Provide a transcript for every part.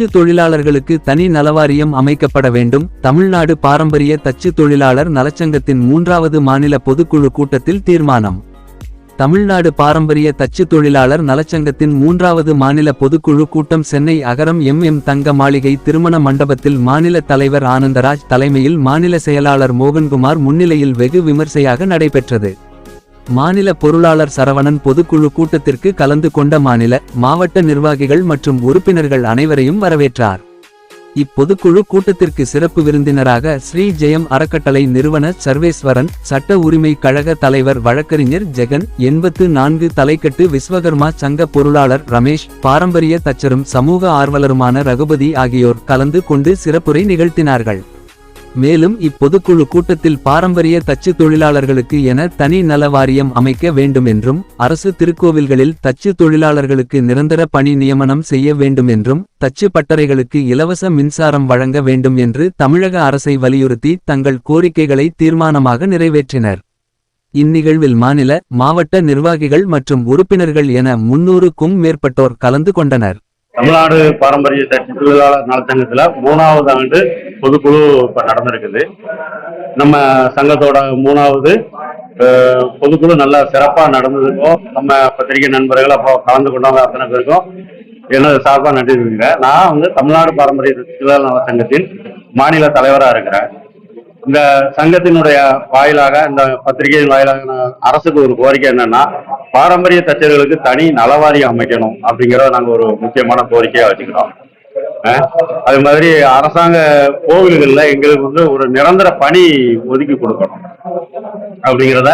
தச்சு தொழிலாளர்களுக்கு தனி நலவாரியம் அமைக்கப்பட வேண்டும். தமிழ்நாடு பாரம்பரிய தச்சு தொழிலாளர் நலச்சங்கத்தின் மூன்றாவது மாநில பொதுக்குழு கூட்டத்தில் தீர்மானம். தமிழ்நாடு பாரம்பரிய தச்சு தொழிலாளர் நலச்சங்கத்தின் மூன்றாவது மாநில பொதுக்குழு கூட்டம் சென்னை அகரம் எம் எம் தங்க மாளிகை திருமண மண்டபத்தில் மாநில தலைவர் ஆனந்தராஜ் தலைமையில் மாநில செயலாளர் மோகன்குமார் முன்னிலையில் வெகு விமர்சையாக நடைபெற்றது. மாநில பொருளாளர் சரவணன் பொதுக்குழு கூட்டத்திற்கு கலந்து கொண்ட மாநில மாவட்ட நிர்வாகிகள் மற்றும் உறுப்பினர்கள் அனைவரையும் வரவேற்றார். இப்பொதுக்குழு கூட்டத்திற்கு சிறப்பு விருந்தினராக ஸ்ரீ ஜெயம் அறக்கட்டளை நிறுவன சர்வேஸ்வரன் சட்ட உரிமை கழக தலைவர் வழக்கறிஞர் ஜெகன் எண்பத்து நான்கு தலைக்கட்டு விஸ்வகர்மா சங்க பொருளாளர் ரமேஷ் பாரம்பரிய தச்சரும் சமூக ஆர்வலருமான ரகுபதி ஆகியோர் கலந்து கொண்டு சிறப்புரை நிகழ்த்தினார்கள். மேலும் இப்பொதுக்குழு கூட்டத்தில் பாரம்பரிய தச்சு தொழிலாளர்களுக்கு என தனி நல வாரியம் அமைக்க வேண்டும் என்றும் அரசு திருக்கோவில்களில் தச்சு தொழிலாளர்களுக்கு நிரந்தர பணி நியமனம் செய்ய வேண்டும் என்றும் தச்சு பட்டறைகளுக்கு இலவச மின்சாரம் வழங்க வேண்டும் என்று தமிழக அரசை வலியுறுத்தி தங்கள் கோரிக்கைகளை தீர்மானமாக நிறைவேற்றினர். இந்நிகழ்வில் மாநில மாவட்ட நிர்வாகிகள் மற்றும் உறுப்பினர்கள் என முன்னூறுக்கும் மேற்பட்டோர் கலந்து கொண்டனர். தமிழ்நாடு பாரம்பரிய தச்சு தொழிலாளர் நலச்சங்கத்தில் மூணாவது ஆண்டு பொதுக்குழு இப்போ நடந்திருக்குது. நம்ம சங்கத்தோட மூணாவது பொதுக்குழு நல்லா சிறப்பாக நடந்ததுக்கும் நம்ம பத்திரிகை நண்பர்கள் அப்போ கலந்து கொண்டவங்க அத்தனை பேருக்கும் எனது சார்பாக நன்றி தெரிவிக்கிறேன் நான் வந்து தமிழ்நாடு பாரம்பரிய சுற்றுலா நல சங்கத்தின் மாநில தலைவராக இருக்கிறேன். இந்த சங்கத்தினுடைய வாயிலாக இந்த பத்திரிகையின் வாயிலாக நான் அரசுக்கு ஒரு கோரிக்கை என்னன்னா பாரம்பரிய தச்சர்களுக்கு தனி நலவாரியம் அமைக்கணும் அப்படிங்கிறத நாங்கள் ஒரு முக்கியமான கோரிக்கையாக வச்சுக்கிறோம். அது மாதிரி அரசாங்க கோவில்கள்ல எங்களுக்கு வந்து ஒரு நிரந்தர பணி ஒதுக்கி கொடுக்கணும். அப்படிங்கிறத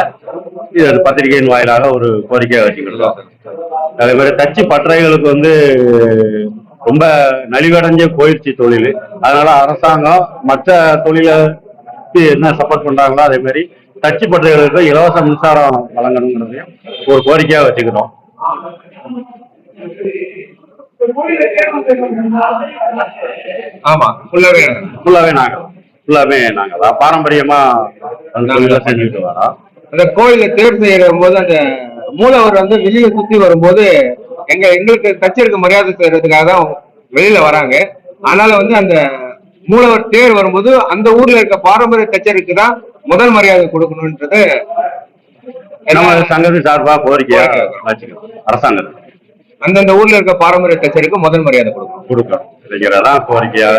இது பத்திரிகையின் வாயிலாக ஒரு கோரிக்கையை வச்சுக்கிறோம். அதே மாதிரி தச்சு பட்டறைகளுக்கு வந்து ரொம்ப நலிவடைஞ்ச போயிடுச்சு தொழில். அதனால அரசாங்கம் மற்ற தொழிலுக்கு என்ன சப்போர்ட் பண்றாங்களோ அதே மாதிரி தச்சு பற்றைகளுக்கு இலவச மின்சாரம் வழங்கணுங்கிறதையும் ஒரு கோரிக்கையா வச்சுக்கிறோம். ஆமா ஃபுல்லாவே ஃபுல்லாவே நாங்க. ஃபுல்லாவே நாங்க. தான் பாரம்பரியமா செஞ்சுட்டு வரோம். அந்த கோயில தேர் செய்யற போது அந்த மூலவர் வந்து வெளியில சுத்தி வரும்போது எங்க எங்களுக்கு தச்சருக்கு மரியாதை செய்யறதுக்காக தான் வெளியில வராங்க. அதனால வந்து அந்த மூலவர் தேர் வரும்போது அந்த ஊர்ல இருக்க பாரம்பரிய தச்சருக்கு தான் முதல் மரியாதை கொடுக்கணும்ன்றது நம்ம சங்கத்தின் சார்பா கோரிக்கையா வச்சுக்கிறோம். அரசாங்கத்துக்கு. அந்தந்த ஊர்ல இருக்க பாரம்பரிய தச்சருக்கு முதல் மரியாதை கொடுக்கணும். கொடுக்கணும். அப்படிங்கிறதான் கோரிக்கையாக.